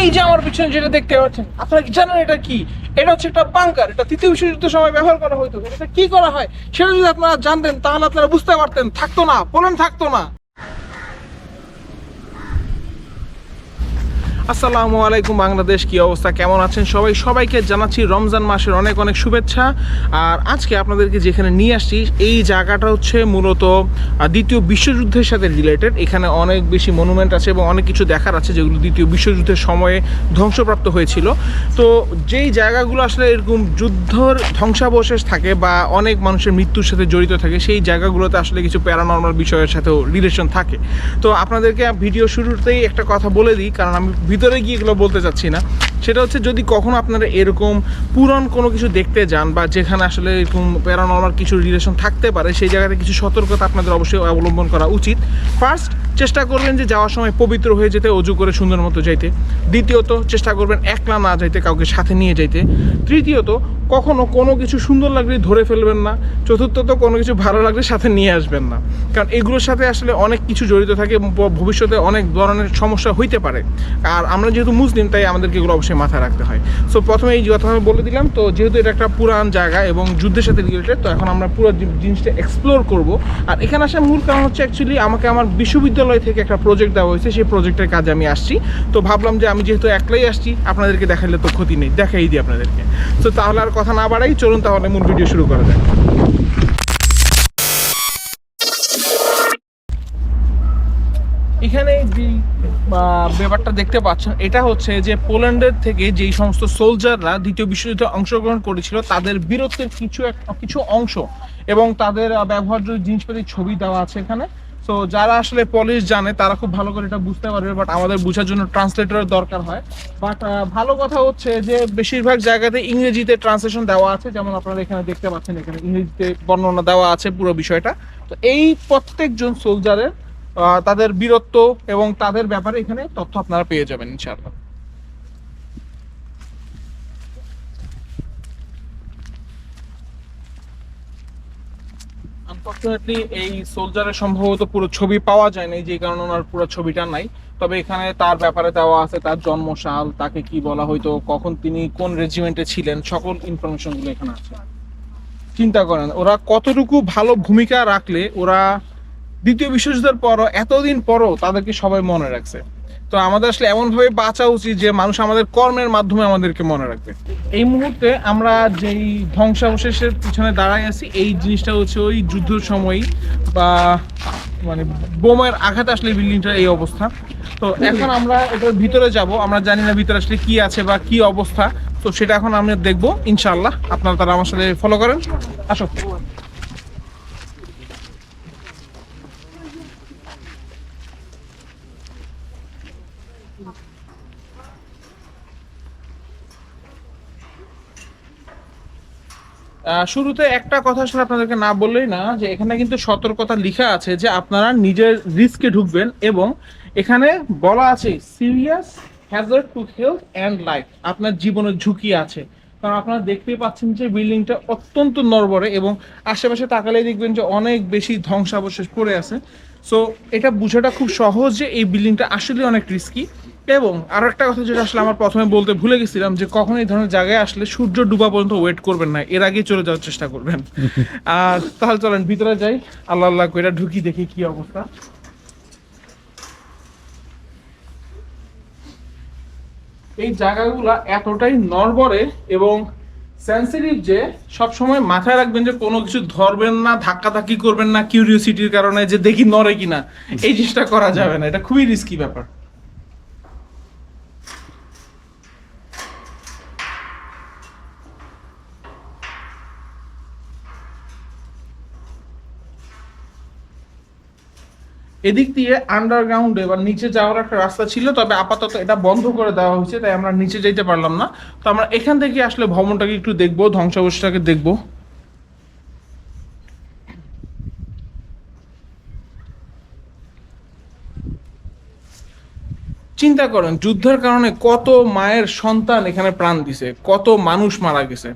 এই যে আমার পিছনে যেটা দেখতে পাচ্ছেন, আপনারা কি জানেন এটা কি? এটা হচ্ছে একটা বাংকার এটা তৃতীয় বিশ্বযুদ্ধের সময় ব্যবহার করা হতো এটা কি করা হয়? সেটা যদি আপনারা জানতেন, তাহলে আপনারা বুঝতে পারতেন, থাকতো না পোল্যান্ড থাকতো না। আসসালামু আলাইকুম, বাংলাদেশ কি অবস্থা, কেমন আছেন সবাই? সবাইকে জানাচ্ছি রমজান মাসের অনেক অনেক শুভেচ্ছা। আর আজকে আপনাদেরকে যেখানে নিয়ে আসছি, এই জায়গাটা হচ্ছে মূলত দ্বিতীয় বিশ্বযুদ্ধের সাথে রিলেটেড এখানে অনেক বেশি মনুমেন্ট আছে এবং অনেক কিছু দেখার আছে যেগুলো দ্বিতীয় বিশ্বযুদ্ধের সময়ে ধ্বংসপ্রাপ্ত হয়েছিল। তো যেই জায়গাগুলো আসলে এরকম যুদ্ধর ধ্বংসাবশেষ থাকে বা অনেক মানুষের মৃত্যুর সাথে জড়িত থাকে, সেই জায়গাগুলোতে আসলে কিছু প্যারানর্মাল বিষয়ের সাথেও রিলেশন থাকে। তো আপনাদেরকে ভিডিও শুরুতেই একটা কথা বলে দিই, কারণ আমি ভিতরে গিয়ে এগুলো বলতে চাচ্ছি না। সেটা হচ্ছে যদি কখনো আপনারা এরকম পুরন কোনো কিছু দেখতে যান বা যেখানে আসলে এরকম প্যারানর্মাল কিছু রিলেশন থাকতে পারে, সেই জায়গাতে কিছু সতর্কতা আপনাদের অবশ্যই অবলম্বন করা উচিত। ফার্স্ট চেষ্টা করবেন যে যাওয়ার সময় পবিত্র হয়ে যেতে, অজু করে সুন্দর মতো যাইতে। দ্বিতীয়ত, চেষ্টা করবেন একলা না যাইতে, কাউকে সাথে নিয়ে যাইতে। তৃতীয়ত, কখনো কোনো কিছু সুন্দর লাগলে ধরে ফেলবেন না। চতুর্থত, কোনো কিছু ভালো লাগলে সাথে নিয়ে আসবেন না। কারণ এগুলোর সাথে আসলে অনেক কিছু জড়িত থাকে ভবিষ্যতে অনেক ধরনের সমস্যা হইতে পারে। আর আমরা যেহেতু মুসলিম, তাই আমাদেরকে এগুলো অবশ্যই মাথায় রাখতে হয়। সো প্রথমে এই কথা আমি বলে দিলাম, তো যেহেতু এটা একটা পুরান জায়গা এবং যুদ্ধের সাথে রিলেটেড তো এখন আমরা পুরো জিনিসটা এক্সপ্লোর করব। আর এখানে আসার মূল কারণ হচ্ছে অ্যাকচুয়ালি আমাকে আমার বিশ্ববিদ্যালয় থেকে একটা প্রজেক্ট দেওয়া হয়েছে, সেই প্রজেক্টের কাজে আমি আসছি। তো ভাবলাম যে আমি যেহেতু একলাই আসছি, আপনাদেরকে দেখাইলে তো ক্ষতি নেই, দেখাই দিই আপনাদেরকে। তো তাহলে আর কথা না বাড়াই, চলুন তাহলে মূল ভিডিও শুরু করা যাক। এখানে যে ব্যাপারটা দেখতে পাচ্ছেন, এটা হচ্ছে যে পোল্যান্ডের থেকে যেই সমস্ত সোলজাররা দ্বিতীয় বিশ্বযুদ্ধে অংশগ্রহণ করেছিল, তাদের বীরত্বের কিছু এক- কিছু অংশ এবং তাদের ব্যবহার্য জিনিসপাতির ছবি দেওয়া আছে এখানে। তো যারা আসলে পলিশ জানে, তারা খুব ভালো করে এটা বুঝতে পারবে বাট আমাদের বোঝার জন্য ট্রান্সলেটরের দরকার হয়। বাট ভালো কথা হচ্ছে যে বেশিরভাগ জায়গাতে ইংরেজিতে ট্রান্সলেশন দেওয়া আছে, যেমন আপনারা এখানে দেখতে পাচ্ছেন, এখানে ইংরেজিতে বর্ণনা দেওয়া আছে পুরো বিষয়টা। তো এই প্রত্যেকজন সোলজারের তাদের বীরত্ব এবং তাদের ব্যাপারে এখানে তথ্য আপনারা পেয়ে যাবেন, ইনশাআল্লাহ। আনফর্চুনেটলি এই সোলজারের সম্ভবত পুরো ছবি পাওয়া যায় না যে কারণে ওনার পুরো ছবিটা নাই। তবে এখানে তার ব্যাপারে দেওয়া আছে, তার জন্মসাল, তাকে কি বলা হয়তো কখন তিনি কোন রেজিমেন্টে ছিলেন, সকল ইনফরমেশনগুলো এখানে আছে। চিন্তা করেন, ওরা কতটুকু ভালো ভূমিকা রাখলে ওরা দ্বিতীয় বিশ্বযুদ্ধের পরও, এতদিন পরও তাদেরকে সবাই মনে রাখছে। তো আমাদের আসলে এমন ভাবে বাঁচা উচিত যে মানুষ আমাদের কর্মের মাধ্যমে আমাদেরকে মনে রাখবে। এই মুহূর্তে আমরা যেই ধ্বংসাবশেষের পিছনে দাঁড়াই আছি, এই জিনিসটা হচ্ছে ওই যুদ্ধের সময়ই বা মানে বোমের আঘাত আসলে বিল্ডিংটার এই অবস্থা। তো এখন আমরা এটার ভিতরে যাব, আমরা জানি না ভিতরে আসলে কি আছে বা কি অবস্থা। তো সেটা এখন আমরা দেখব ইনশাল্লাহ আপনারা তারা আমার সাথে ফলো করেন। আসো। শুরুতে একটা কথা আসলে আপনাদেরকে না বললেই না, যে এখানে কিন্তু সতর্কতা লেখা আছে যে আপনারা নিজের রিস্কে ঢুকবেন এবং এখানে বলা আছে serious hazard to health and life আপনার জীবনের ঝুঁকি আছে। কারণ আপনারা দেখতেই পাচ্ছেন যে বিল্ডিংটা অত্যন্ত নড়বড়ে এবং আশেপাশে তাকালেই দেখবেন যে অনেক বেশি ধ্বংসাবশেষ পড়ে আছে। সো এটা বোঝাটা খুব সহজ যে এই বিল্ডিংটা আসলে অনেক রিস্কি এবং আরও একটা কথা যেটা আসলে আমার প্রথমে বলতে ভুলে গেছিলাম যে কখন এই ধরনের জায়গায় আসলে সূর্য ডুবা পর্যন্ত ওয়েট করবেন না এর আগেই চলে যাওয়ার চেষ্টা করবেন। আর তাহলে চলেন ভিতরে যাই আল্লাহ আল্লাহ করে ঢুকি দেখি কি অবস্থা। এই জায়গাগুলা এতটাই নড়বড়ে এবং সেন্সিটিভ যে সব সময় মাথায় রাখবেন যে কোনো কিছু ধরবেন না ধাক্কাধাক্কি করবেন না কিউরিওসিটির কারণে যে দেখি নড়ে কিনা এই জিনিসটা করা যাবে না এটা খুবই রিস্কি ব্যাপার। এদিক দিয়ে আন্ডারগ্রাউন্ডে বা নিচে যাওয়ার একটা রাস্তা ছিল, তবে আপাতত এটা বন্ধ করে দেওয়া হয়েছে, তাই আমরা নিচে যেতে পারলাম না। তো আমরা এখান থেকে আসলে ভবনটাকে একটু দেখব, ধ্বংসাবশেষটাকে দেখব। চিন্তা করেন, যুদ্ধের কারণে কত মায়ের সন্তান এখানে প্রাণ দিছে, কত মানুষ মারা গেছে।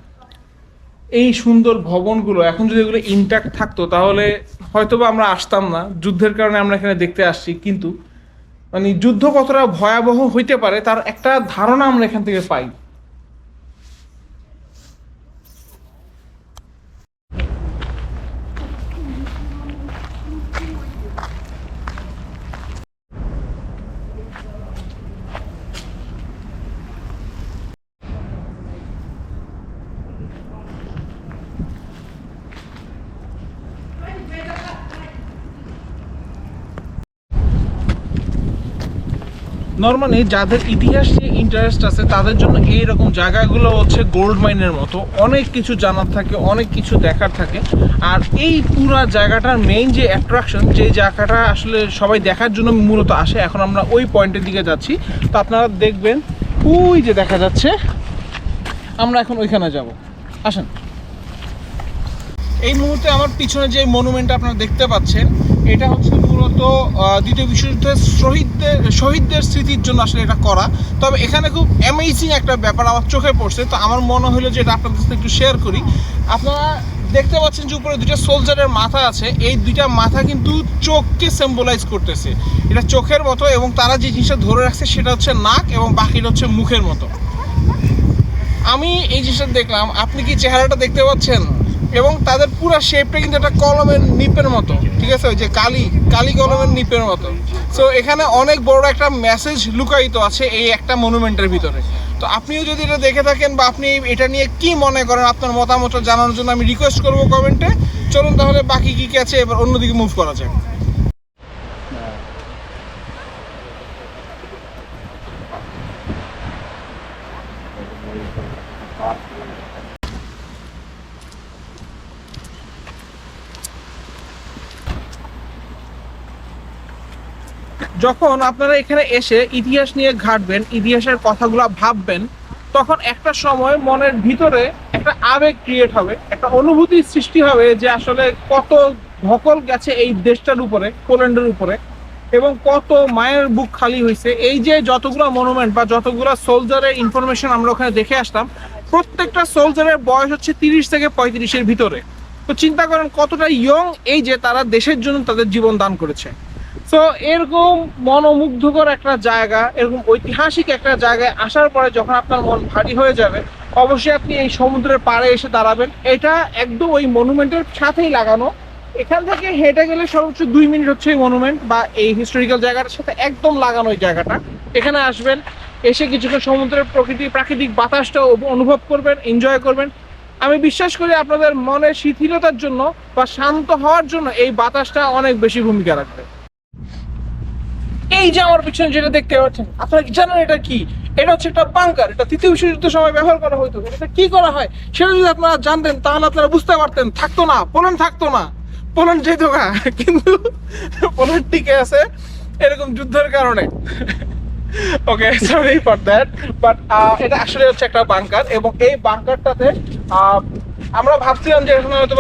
এই সুন্দর ভবনগুলো, এখন যদি এগুলো ইনট্যাক্ট থাকতো, তাহলে হয়তো বা আমরা আসতাম না। যুদ্ধের কারণে আমরা এখানে দেখতে আসছি, কিন্তু মানে যুদ্ধ কতটা ভয়াবহ হইতে পারে, তার একটা ধারণা আমরা এখান থেকে পাই। নর্মালি যাদের ইতিহাস নিয়ে ইন্টারেস্ট আছে, তাদের জন্য এইরকম জায়গাগুলো হচ্ছে গোল্ড মাইনের মতো। অনেক কিছু জানার থাকে, অনেক কিছু দেখার থাকে। আর এই পুরা জায়গাটার মেইন যে অ্যাট্রাকশন যে জায়গাটা আসলে সবাই দেখার জন্য মূলত আসে, এখন আমরা ওই পয়েন্টের দিকে যাচ্ছি। তো আপনারা দেখবেন, ওই যে দেখা যাচ্ছে, আমরা এখন ওইখানে যাব। আসেন। এই মুহূর্তে আমার পিছনে যে মনুমেন্ট আপনারা দেখতে পাচ্ছেন, এটা হচ্ছে আহ, দ্বিতীয় বিশ্বযুদ্ধের শহীদদের শহীদদের স্মৃতির জন্য আসলে এটা করা। তবে এখানে খুব অ্যামেজিং একটা ব্যাপার আমার চোখে পড়ছে। তো আমার মনে হলো যে এটা আপনাদের সাথে একটু শেয়ার করি। আপনারা দেখতে পাচ্ছেন যে উপরে দুইটা সোলজারের মাথা আছে। এই দুইটা মাথা কিন্তু চোখকে সিম্বলাইজ করতেছে। এটা চোখের মতো এবং তারা যে জিনিসটা ধরে রাখছে সেটা হচ্ছে নাক এবং বাকিটা হচ্ছে মুখের মতো। আমি এই জিনিসটা দেখলাম। আপনি কি চেহারাটা দেখতে পাচ্ছেন? এবং তাদের পুরো শেপটা কিন্তু একটা কলমের নিপের মতো, ঠিক আছে? ওই যে কালি কালি কলমের নিপের মতো। সো এখানে অনেক বড় একটা মেসেজ লুকায়িত আছে এই একটা মনুমেন্টের ভিতরে। তো আপনিও যদি এটা দেখে থাকেন বা আপনি এটা নিয়ে কি মনে করেন, আপনার মতামতটা জানানোর জন্য আমি রিকোয়েস্ট করব কমেন্টে চলুন তাহলে বাকি কি কি আছে, এবার অন্যদিকে মুভ করা যায় যখন আপনারা এখানে এসে ইতিহাস নিয়ে ঘাটবেন, ইতিহাসের কথাগুলো ভাববেন, তখন একটা সময় মনের ভিতরে একটা আবেগ ক্রিয়েট হবে, একটা অনুভূতি সৃষ্টি হবে যে আসলে কত ধকল গেছে এই দেশটার উপরে, পোল্যান্ডের উপরে, এবং কত মায়ের বুক খালি হয়েছে। এই যে যতগুলো মনুমেন্ট বা যতগুলো সোলজারের ইনফরমেশন আমরা ওখানে দেখে আসতাম প্রত্যেকটা সোলজারের বয়স হচ্ছে তিরিশ থেকে পঁয়ত্রিশের ভিতরে। তো চিন্তা করেন কতটা ইয়ং এই যে তারা দেশের জন্য তাদের জীবন দান করেছে। তো এরকম মনোমুগ্ধকর একটা জায়গা, এরকম ঐতিহাসিক একটা জায়গায় আসার পরে যখন আপনার মন ভারী হয়ে যাবে, অবশ্যই আপনি এই সমুদ্রের পাড়ে এসে দাঁড়াবেন। এটা একদম ওই মনুমেন্টের সাথেই লাগানো। এখান থেকে হেঁটে গেলে সর্বোচ্চ দুই মিনিট হচ্ছে এই মনুমেন্ট বা এই হিস্টোরিক্যাল জায়গাটার সাথে একদম লাগানো ওই জায়গাটা। এখানে আসবেন, এসে কিছুক্ষণ সমুদ্রের প্রকৃতি, প্রাকৃতিক বাতাসটা অনুভব করবেন এনজয় করবেন। আমি বিশ্বাস করি আপনাদের মনের শিথিলতার জন্য বা শান্ত হওয়ার জন্য এই বাতাসটা অনেক বেশি ভূমিকা রাখবে। এই যে আমার পিছনে যেটা দেখতে পাচ্ছেন, আপনারা জানেন এটা কি? এটা হচ্ছে একটা বাংকার এটা তৃতীয় বিশ্বযুদ্ধের সময় ব্যবহার করা হতো এটা কি করা হয়? সেটা যদি আপনারা জানতেন, তাহলে আপনারা বুঝতে পারতেন। থাকতো না, পোল্যান্ড থাকতো না। পোল্যান্ড যেত না কিন্তু পোল্যান্ড টিকে আছে এরকম যুদ্ধের কারণে। Okay sorry for that but এটা আসলে হচ্ছে একটা বাংকার এবং এই বাংকারটাতে আমরা ভাবছিলাম যে এখন হয়তো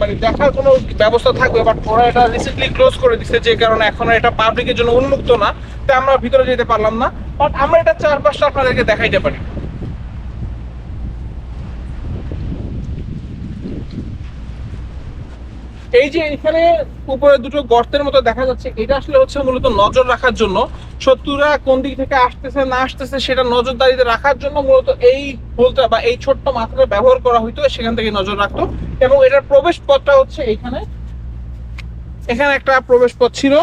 মানে দেখার কোনো ব্যবস্থা থাকবে বাট ওরা এটা রিসেন্টলি ক্লোজ করে দিচ্ছে যে কারণে এখন এটা পাবলিকের জন্য উন্মুক্ত না তাই আমরা ভিতরে যেতে পারলাম না। বাট আমরা এটা চারপাশটা আপনাদেরকে দেখাইতে পারি। এই যে এখানে উপরে দুটো গর্তের মতো দেখা যাচ্ছে, এটা আসলে হচ্ছে মূলত নজর রাখার জন্য। শত্রুরা কোন দিক থেকে আসতেছে, না আসতেছে, সেটা নজরদারিতে রাখার জন্য মূলত এই হোলটা বা এই ছোট্ট মাথাটা ব্যবহার করা হইতো, সেখান থেকে নজর রাখতো। এবং এটার প্রবেশ পথটা হচ্ছে এখানে। এখানে একটা প্রবেশ পথ ছিল।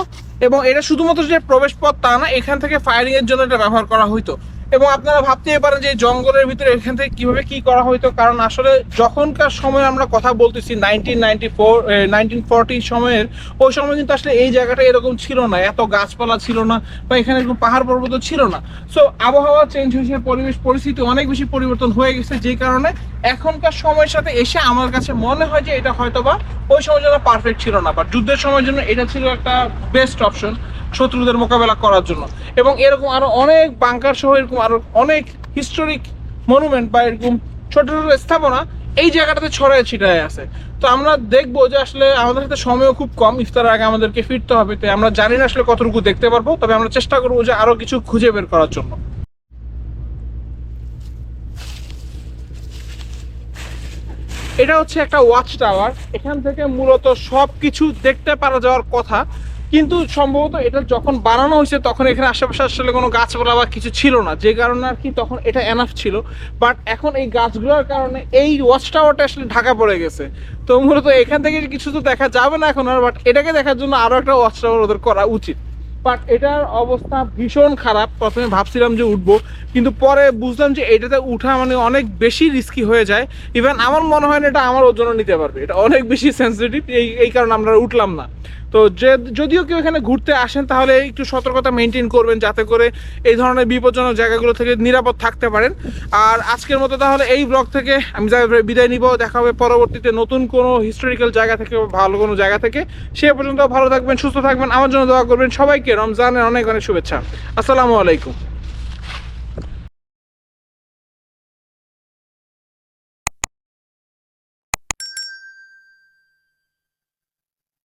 এবং এটা শুধুমাত্র যে প্রবেশ পথ তা না, এখান থেকে ফায়ারিং এর জন্য এটা ব্যবহার করা হইতো। এবং আপনারা ভাবতেই পারেন যে জঙ্গলের ভিতরে এখান থেকে কীভাবে কি করা হইতো, কারণ আসলে যখনকার সময় আমরা কথা বলতেছি nineteen ninety four nineteen forty সময়ের, ওই সময় কিন্তু আসলে এই জায়গাটা এরকম ছিল না, এত গাছপালা ছিল না বা এখানে পাহাড় পর্বত ছিল না। সো আবহাওয়া চেঞ্জ হয়েছে, পরিবেশ পরিস্থিতি অনেক বেশি পরিবর্তন হয়ে গেছে, যে কারণে এখনকার সময়ের সাথে এসে আমার কাছে মনে হয় যে এটা হয়তো বা ওই সময় জন্য পারফেক্ট ছিল না বা যুদ্ধের সময়ের জন্য এটা ছিল একটা বেস্ট অপশন শত্রুদের মোকাবেলা করার জন্য। এবং এরকম আরও অনেক বাংকার সহ এরকম আরও অনেক হিস্টোরিক মনুমেন্ট বা এরকম ছোট ছোট স্থাপনা এই জায়গাটাতে ছড়ায় ছিটায় আছে। তো আমরা দেখব যে আসলে আমাদের হাতে সময়ও খুব কম ইফতারের আগে আমাদেরকে ফিরতে হবে তো আমরা জানি না আসলে কতটুকু দেখতে পারব, তবে আমরা চেষ্টা করব যে আরও কিছু খুঁজে বের করার জন্য। এটা হচ্ছে একটা ওয়াচ টাওয়ার এখান থেকে মূলত সব কিছু দেখতে পারা যাওয়ার কথা। কিন্তু সম্ভবত এটা যখন বানানো হয়েছে, তখন এখানে আশেপাশে আসলে কোনো গাছপালা বা কিছু ছিল না। যে কারণে আর কি তখন এটা এনাফ ছিল। বাট এখন এই গাছগুলোর কারণে এই ওয়াচ টাওয়ারটা আসলে ঢাকা পড়ে গেছে। তো মূলত এখান থেকে কিছু তো দেখা যাবে না এখন আর বাট এটাকে দেখার জন্য আরও একটা ওয়াচ টাওয়ার ওদের করা উচিত। বাট এটার অবস্থা ভীষণ খারাপ। প্রথমে ভাবছিলাম যে উঠবো, কিন্তু পরে বুঝলাম যে এটাতে উঠা মানে অনেক বেশি রিস্কি হয়ে যায়। ইভেন আমার মনে হয় না এটা আমার ওজনও নিতে পারবে। এটা অনেক বেশি সেন্সিটিভ এই এই কারণে আমরা উঠলাম না। তো যে, যদিও কেউ এখানে ঘুরতে আসেন, তাহলে একটু সতর্কতা মেনটেন করবেন যাতে করে এই ধরনের বিপজ্জনক জায়গাগুলো থেকে নিরাপদ থাকতে পারেন। আর আজকের মতো তাহলে এই ব্লগ থেকে আমি যা বিদায় নিব। দেখা হবে পরবর্তীতে নতুন কোনো হিস্টোরিক্যাল জায়গা থেকে ভালো কোনো জায়গা থেকে। সে পর্যন্ত ভালো থাকবেন, সুস্থ থাকবেন। আমার জন্য দোয়া করবেন সবাইকে রমজানের অনেক অনেক শুভেচ্ছা। আসসালামু আলাইকুম।